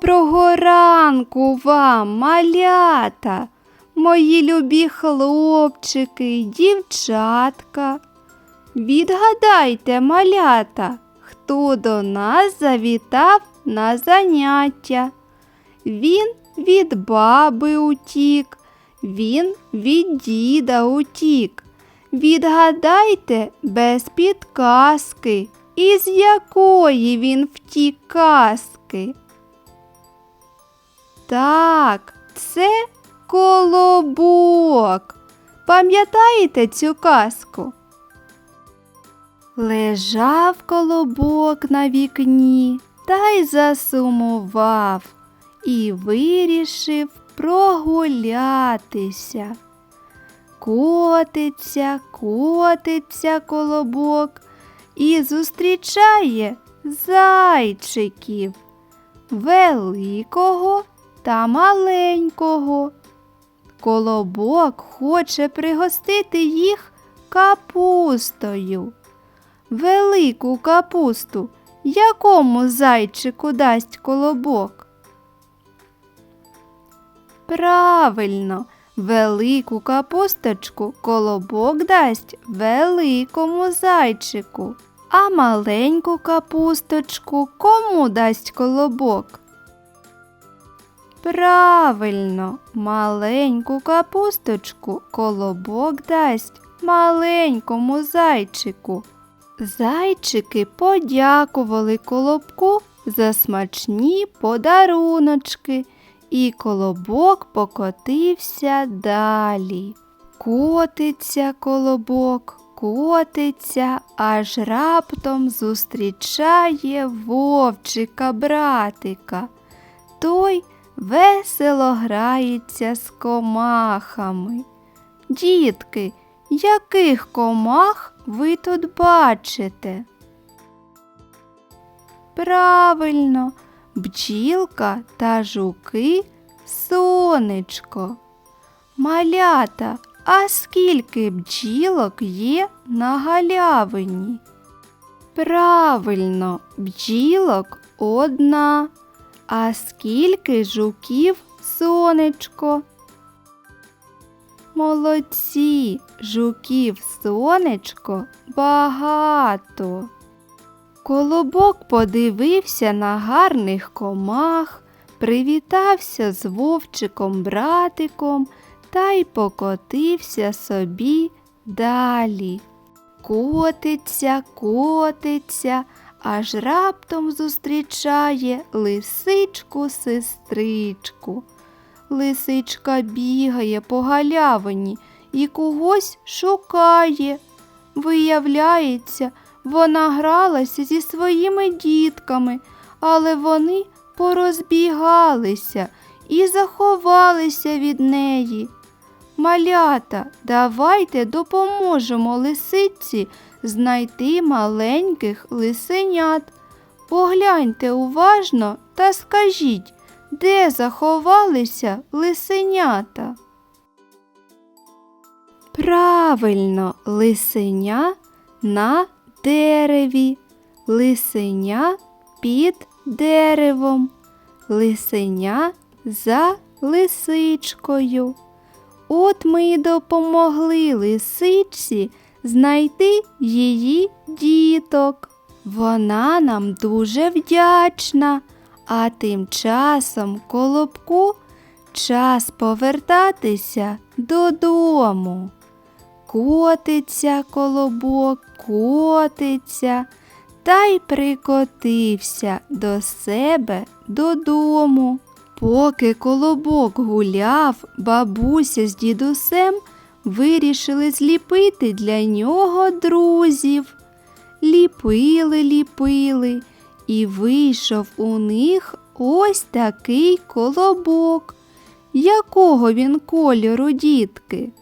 Доброго ранку вам, малята, мої любі хлопчики й дівчатка. Відгадайте, малята, хто до нас завітав на заняття. Він від баби утік, він від діда утік. Відгадайте без підказки, із якої він втік казки. Так, це колобок. Пам'ятаєте цю казку? Лежав колобок на вікні та й засумував і вирішив прогулятися. Котиться, котиться колобок і зустрічає зайчиків великого та маленького. Колобок хоче пригостити їх капустою. Велику капусту якому зайчику дасть колобок? Правильно, велику капусточку колобок дасть великому зайчику, а маленьку капусточку кому дасть колобок? Правильно, маленьку капусточку колобок дасть маленькому зайчику. Зайчики подякували колобку за смачні подаруночки, і колобок покотився далі. Котиться колобок, котиться, аж раптом зустрічає вовчика братика. Той весело грається з комахами. Дітки, яких комах ви тут бачите? Правильно, бджілка та жуки сонечко. Малята, а скільки бджілок є на галявині? Правильно, бджілок одна. А скільки жуків сонечко? Молодці, жуків сонечко багато. Колобок подивився на гарних комах, привітався з вовчиком братиком та й покотився собі далі. Котиться, котиться, аж раптом зустрічає лисичку сестричку. Лисичка бігає по галявині і когось шукає. Виявляється, вона гралася зі своїми дітками, але вони порозбігалися і заховалися від неї. Малята, давайте допоможемо лисиці знайти маленьких лисенят. Погляньте уважно та скажіть, де заховалися лисенята? Правильно, лисеня на дереві, лисеня під деревом, лисеня за лисичкою. От ми й допомогли лисичці знайти її діток. Вона нам дуже вдячна, а тим часом колобку час повертатися додому. Котиться колобок, котиться та й прикотився до себе додому. Поки колобок гуляв, бабуся з дідусем вирішили зліпити для нього друзів. Ліпили, ліпили, і вийшов у них ось такий колобок. Якого він кольору, дітки?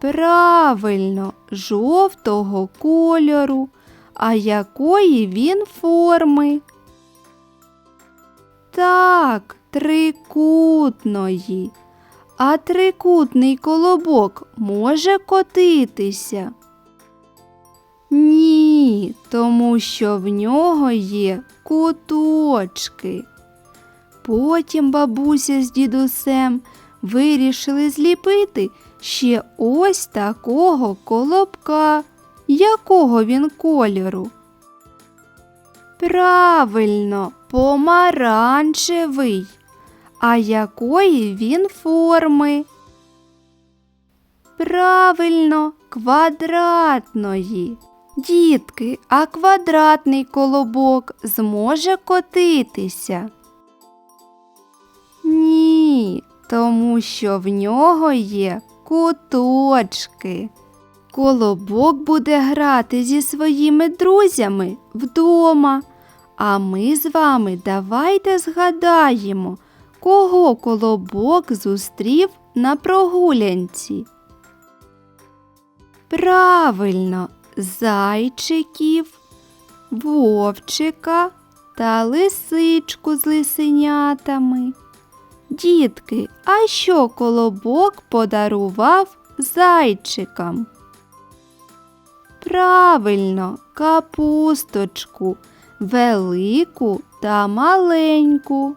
Правильно, жовтого кольору. А якої він форми? Так, трикутної. А трикутний колобок може котитися? Ні, тому що в нього є куточки. Потім бабуся з дідусем вирішили зліпити ще ось такого колобка. Якого він кольору? Правильно, помаранчевий. А якої він форми? Правильно, квадратної. Дітки, а квадратний колобок зможе котитися? Ні, тому що в нього є куточки. Колобок буде грати зі своїми друзями вдома. А ми з вами давайте згадаємо, кого колобок зустрів на прогулянці. Правильно, зайчиків, вовчика та лисичку з лисенятами. Дітки, а що колобок подарував зайчикам? Правильно, капусточку, велику та маленьку.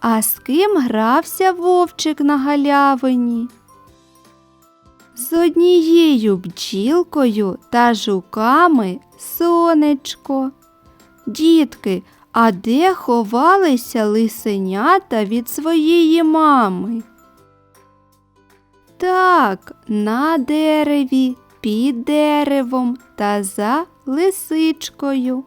А з ким грався вовчик на галявині? З однією бджілкою та жуками сонечко. Дітки, а де ховалися лисенята від своєї мами? Так, на дереві, під деревом та за лисичкою.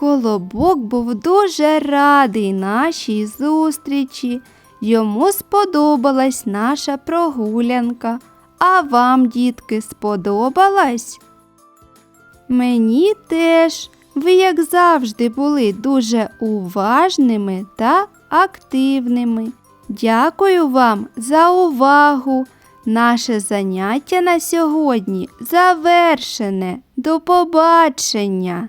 Колобок був дуже радий нашій зустрічі. Йому сподобалась наша прогулянка. А вам, дітки, сподобалась? Мені теж. Ви, як завжди, були дуже уважними та активними. Дякую вам за увагу. Наше заняття на сьогодні завершене. До побачення!